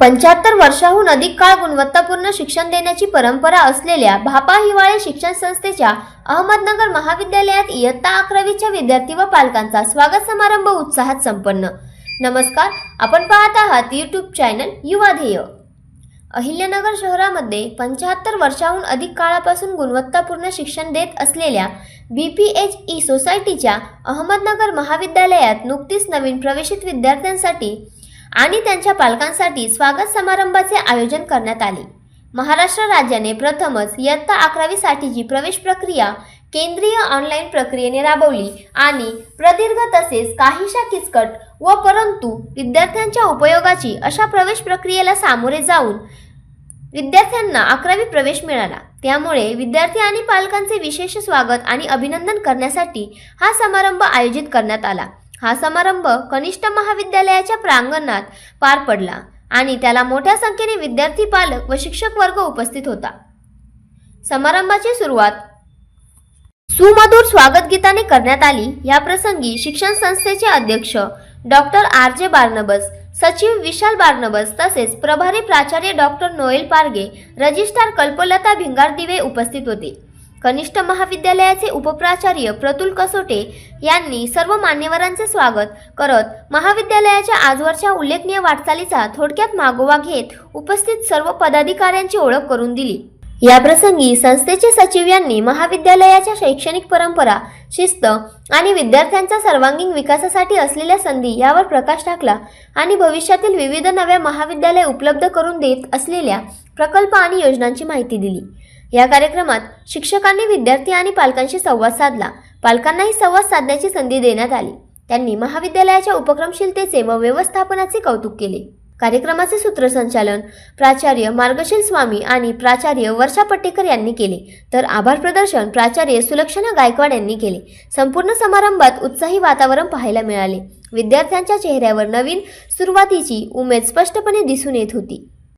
पंच्याहत्तर वर्षाहून अधिक काळ गुणवत्तापूर्ण शिक्षण देण्याची परंपरा असलेल्या भापा हिवाळे शिक्षण संस्थेच्या अहमदनगर महाविद्यालयात इयत्ता अकरावीच्या विद्यार्थी व पालकांचा स्वागत समारंभ उत्साहात संपन्न. नमस्कार आपण पाहत आहात यूट्यूब चॅनल युवा ध्येय. अहिल्यानगर शहरामध्ये पंच्याहत्तर वर्षाहून अधिक काळापासून गुणवत्तापूर्ण शिक्षण देत असलेल्या बी पी एच ई सोसायटीच्या अहमदनगर महाविद्यालयात नुकतीच नवीन प्रवेशित विद्यार्थ्यांसाठी आणि त्यांच्या पालकांसाठी स्वागत समारंभाचे आयोजन करण्यात आले. महाराष्ट्र राज्याने प्रथमच इयत्ता अकरावीसाठीची प्रवेश प्रक्रिया केंद्रीय ऑनलाईन प्रक्रियेने राबवली आणि प्रदीर्घ तसेच काहीशा किचकट व परंतु विद्यार्थ्यांच्या उपयोगाची अशा प्रवेश प्रक्रियेला सामोरे जाऊन विद्यार्थ्यांना अकरावी प्रवेश मिळाला. त्यामुळे विद्यार्थी आणि पालकांचे विशेष स्वागत आणि अभिनंदन करण्यासाठी हा समारंभ आयोजित करण्यात आला. हा समारंभ कनिष्ठ महाविद्यालयाच्या प्रांगणात पार पडला आणि त्याला मोठ्या संख्येने विद्यार्थी पालक व शिक्षक वर्ग उपस्थित होता. समारंभाची सुरुवात सुमधुर स्वागत गीताने करण्यात आली. या प्रसंगी शिक्षण संस्थेचे अध्यक्ष डॉक्टर आर. जे. बार्नबस सचिव विशाल बार्नबस तसेच प्रभारी प्राचार्य doctor Noel Parge registrar Kalpalata Bhingardive उपस्थित होते. कनिष्ठ महाविद्यालयाचे उपप्राचार्य प्रतुल कसोटे यांनी सर्व मान्यवरांचे स्वागत करत महाविद्यालयाच्या आजवरच्या उल्लेखनीय वाटचालीचा थोडक्यात मागोवा घेत उपस्थित सर्व पदाधिकाऱ्यांची ओळख करून दिली. या प्रसंगी संस्थेचे सचिव यांनी महाविद्यालयाच्या शैक्षणिक परंपरा शिस्त आणि विद्यार्थ्यांच्या सर्वांगीण विकासासाठी असलेल्या संधी यावर प्रकाश टाकला आणि भविष्यातील विविध नव्या महाविद्यालय उपलब्ध करून देत असलेल्या प्रकल्प आणि योजनांची माहिती दिली. या कार्यक्रमात शिक्षकांनी विद्यार्थी आणि पालकांशी संवाद साधला. पालकांनाही संवाद साधण्याची संधी देण्यात आली. त्यांनी महाविद्यालयाच्या उपक्रमशीलतेचे व व्यवस्थापनाचे कौतुक केले. कार्यक्रमाचे सूत्रसंचालन प्राचार्य मार्गशील स्वामी आणि प्राचार्य वर्षा पट्टेकर यांनी केले. तर आभार प्रदर्शन प्राचार्य सुलक्षणा गायकवाड यांनी केले. संपूर्ण समारंभात उत्साही वातावरण पाहायला मिळाले. विद्यार्थ्यांच्या चेहऱ्यावर नवीन सुरुवातीची उमेद स्पष्टपणे दिसून येत होती.